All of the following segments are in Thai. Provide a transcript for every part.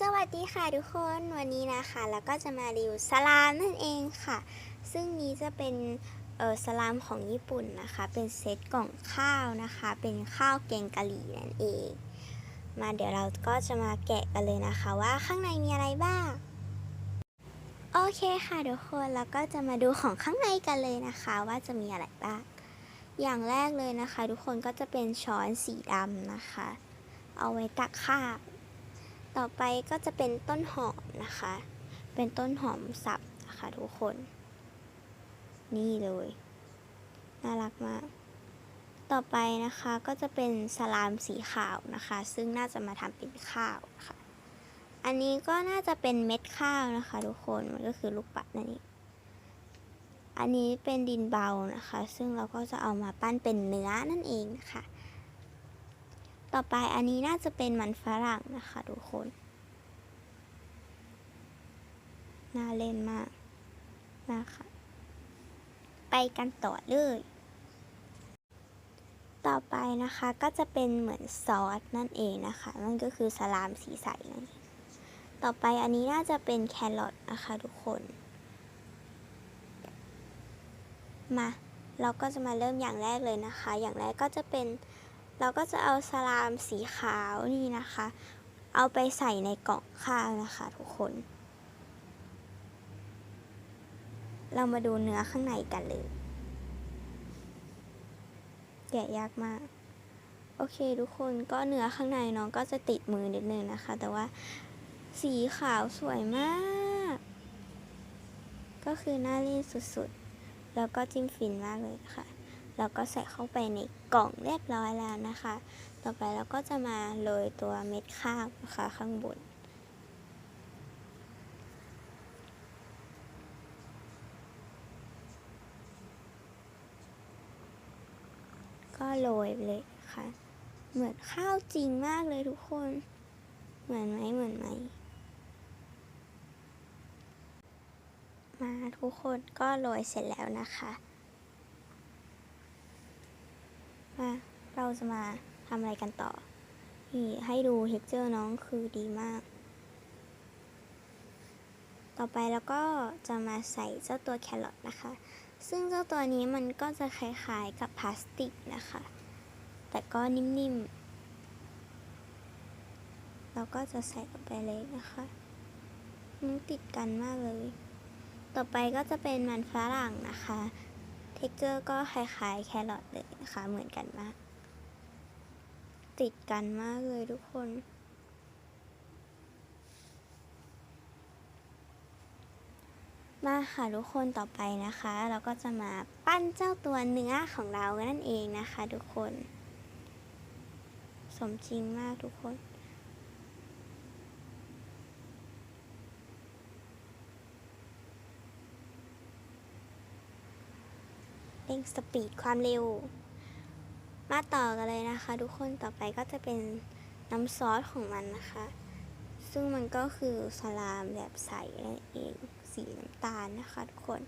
สวัสดีค่ะทุกคนวันนี้นะคะแล้วก็จะมารีวิวสลามนั่นเองค่ะ ซึ่งนี้จะเป็นเออสลามของญี่ปุ่นนะคะ เป็นเซตกล่องข้าวนะคะ เป็นข้าวแกงกะหรี่นั่นเอง มาเดี๋ยวเราก็จะมาแกะกันเลยนะคะว่าข้างในมีอะไรบ้าง โอเคค่ะทุกคนแล้วก็จะมาดูของข้างในกันเลยนะคะ ว่าจะมีอะไรบ้างอย่างแรกเลยนะคะ ทุกคนก็จะเป็นช้อนสีดำนะคะ เอาไว้ตักข้าว ต่อไปก็จะเป็นต้นหอมนะคะ เป็นต้นหอมสับนะคะทุกคน นี่เลย น่ารักมาก ต่อไปนะคะก็จะเป็นสลามสีขาวนะคะ ซึ่งน่าจะมาทำเป็นข้าวนะคะ อันนี้ก็น่าจะเป็นเม็ดข้าวนะคะทุกคน มันก็คือลูกปัดนั่นเองอันนี้เป็นดินเบานะคะ ซึ่งเราก็จะเอามาปั้นเป็นเนื้อนั่นเองนะคะ ต่อไปอันนี้น่าจะเป็นมันฝรั่งนะคะทุกคน น่าเล่นมากนะคะ ไปกันต่อเลย ต่อไปนะคะก็จะเป็นเหมือนซอสนั่นเองนะคะ นั่นก็คือสลามสีใสนั่นเองต่อไปอันนี้น่าจะเป็นแครอทนะคะทุกคน มา เราก็จะมาเริ่มอย่างแรกเลยนะคะ อย่างแรกก็จะเป็น เราก็จะเอาสลามสีขาวนี่นะคะ เอาไปใส่ในกล่องข้าวนะคะทุกคน เรามาดูเนื้อข้างในกันเลยแกะยากมาก โอเคทุกคนก็เนื้อข้างในน้องก็จะติดมือนิดนึงนะคะ แต่ว่าสีขาวสวยมาก ก็คือน่าเล่นสุดๆ แล้วก็จิ้มฟินมากเลยค่ะ เราก็ใส่เข้าไปในกล่องเรียบร้อยแล้วนะคะ ต่อไปเราก็จะมาโรยตัวเม็ดข้าวนะคะข้างบนก็โรยเลยค่ะ เหมือนข้าวจริงมากเลยทุกคน เหมือนไหมเหมือนไหม มาทุกคนก็โรยเสร็จแล้วนะคะ มาเราจะมาทำอะไรกันต่อ นี่ให้ดูเท็กเจอร์น้องคือดีมาก ต่อไปแล้วก็จะมาใส่เจ้าตัวแครอทนะคะ ซึ่งเจ้าตัวนี้มันก็จะคล้ายๆกับพลาสติกนะคะ แต่ก็นิ่มๆ เราก็จะใส่ลงไปเลยนะคะมันติดกันมากเลย ต่อไปก็จะเป็นมันฝรั่งนะคะ ท็กเจอร์ก็คล้ายๆ แครอทเลยนะคะ เหมือนกันมาก ติดกันมากเลยทุกคน มาค่ะทุกคนต่อไปนะคะ เราก็จะมาปั้นเจ้าตัวเนื้อของเรานั่นเองนะคะ ทุกคน สมจริงมากทุกคน เร่งสปีดความเร็ว มาต่อกันเลยนะคะ ทุกคนต่อไปก็จะเป็นน้ำซอสของมันนะคะ ซึ่งมันก็คือสลามแบบใสนั่นเองสีน้ำตาลนะคะทุกคน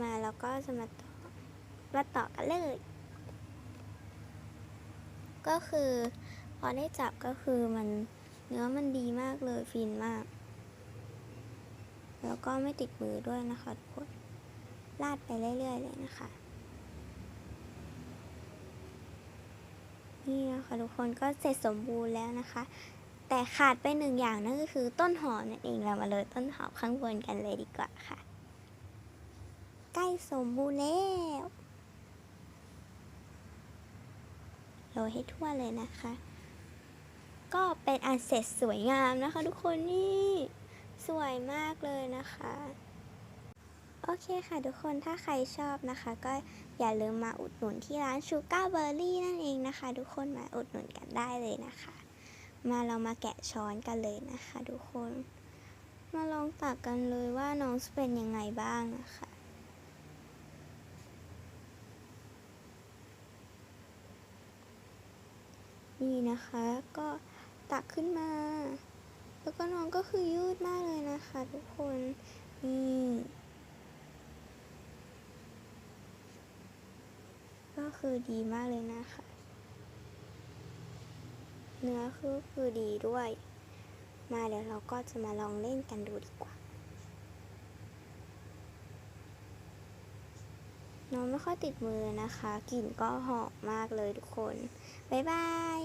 มาแล้วก็จะมาต่อมาต่อกันเลย ก็คือพอได้จับก็คือมันเนื้อมันดีมากเลยฟินมาก แล้วก็ไม่ติดมือด้วยนะคะทุกคน ลาดไปเรื่อยๆเลยนะคะ นี่นะคะทุกคนก็เสร็จสมบูรณ์แล้วนะคะ แต่ขาดไปหนึ่งอย่างนั่นก็คือต้นหอมนั่นเองเรามาเลยต้นหอมข้างบนกันเลยดีกว่าค่ะ ใกล้สมบูรณ์แล้วโรยให้ทั่วเลยนะคะ ก็เป็นอันเสร็จสวยงามนะคะ ทุกคนนี่สวยมากเลยนะคะ โอเคค่ะทุกคนถ้าใครชอบนะคะ ก็อย่าลืมมาอุดหนุนที่ร้านชูการ์เบอร์รี่นั่นเองนะคะ ทุกคนมาอุดหนุนกันได้เลยนะคะ มาเรามาแกะช้อนกันเลยนะคะ ทุกคน มาลองตักกันเลยว่าน้องจะเป็นยังไงบ้างนะคะนี่นะคะก็ตักขึ้นมา แล้วก็น้องก็คือยืดมากเลยนะคะ ทุกคนนี่ ก็ คือดีมากเลยนะคะ เนื้อคือคือดีด้วย มาเดี๋ยวเราก็จะมาลองเล่นกันดูดีกว่า น้องไม่ค่อยติดมือนะคะ กลิ่นก็หอมมากเลยทุกคน บ๊ายบาย